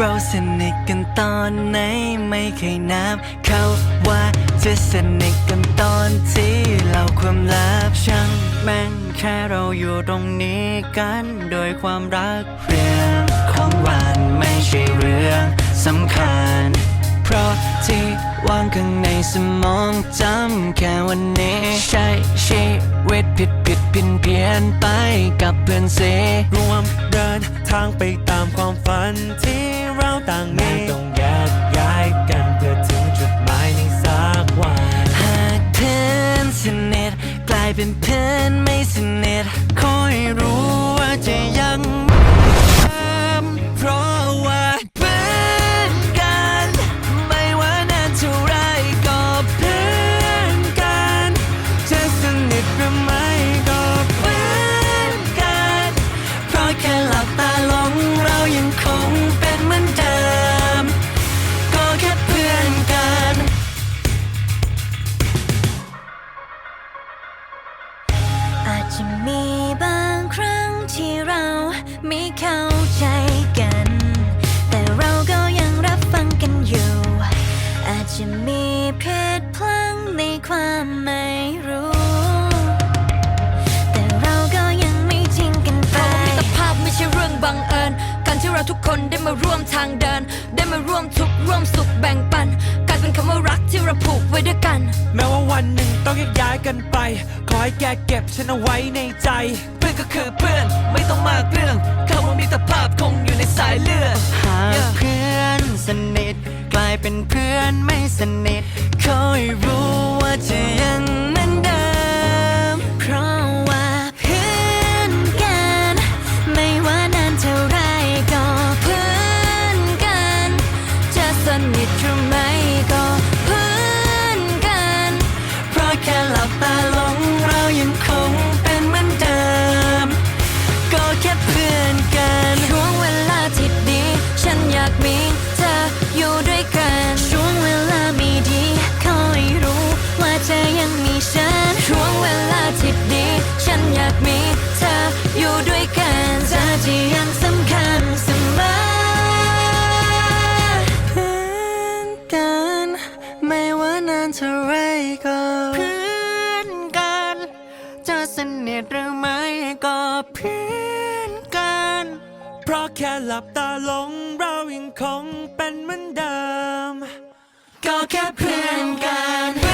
เราสนิทกันตอนไหนไม่เคยนับ เขาว่าจะสนิทกันตอนที่เราความลับช่างแม่งแค่เราอยู่ตรงนี้กันโดยความรักเรื่องของวันไม่ใช่เรื่องสำคัญ เพราะที่ว่างข้างในสมองจำแค่วันนี้ ใช้ชีวิตผิดผิดเพี้ยนเพี้ยนไปกับเพื่อนเสรวมเดินทางไปตามความฝันที่เราต่างมีต้องแยกย้ายกันเพื่อถึงจุดหมายในสักวันหากเพื่อนสนิทกลายเป็นเพื่อน ไม่เข้าใจกัน แต่เราก็ยังรับฟังกันอยู่ อาจจะมีเพศพลังในความไม่รู้ แต่เราก็ยังไม่ทิ้งกันไป มิตรภาพไม่ใช่เรื่องบังเอิญ การที่เราทุกคนได้มาร่วมทางเดิน ได้มาร่วมทุกข์ร่วมสุขแบ่ง เราผูกไว้ด้วยกัน แม้ว่าวันหนึ่งต้องแยกย้ายกันไป ขอให้แกเก็บฉันเอาไว้ในใจ เพื่อนก็คือเพื่อนไม่ต้องมากเรื่องคำว่ามิตรภาพคงอยู่ในสายเลือดหากเพื่อนสนิทกลายเป็นเพื่อนไม่สนิทากมีเธออยู่ด้วยกันเธอที่ยังสำคัญเสมอเพื่อนกัน ไม่ว่านานเท่าไรก็เพื่อนกัน จะสนิทหรือไม่ก็เพื่อนกัน เพราะแค่หลับตาลงเรายังคงเป็นเหมือนเดิม ก็แค่เพื่อนกัน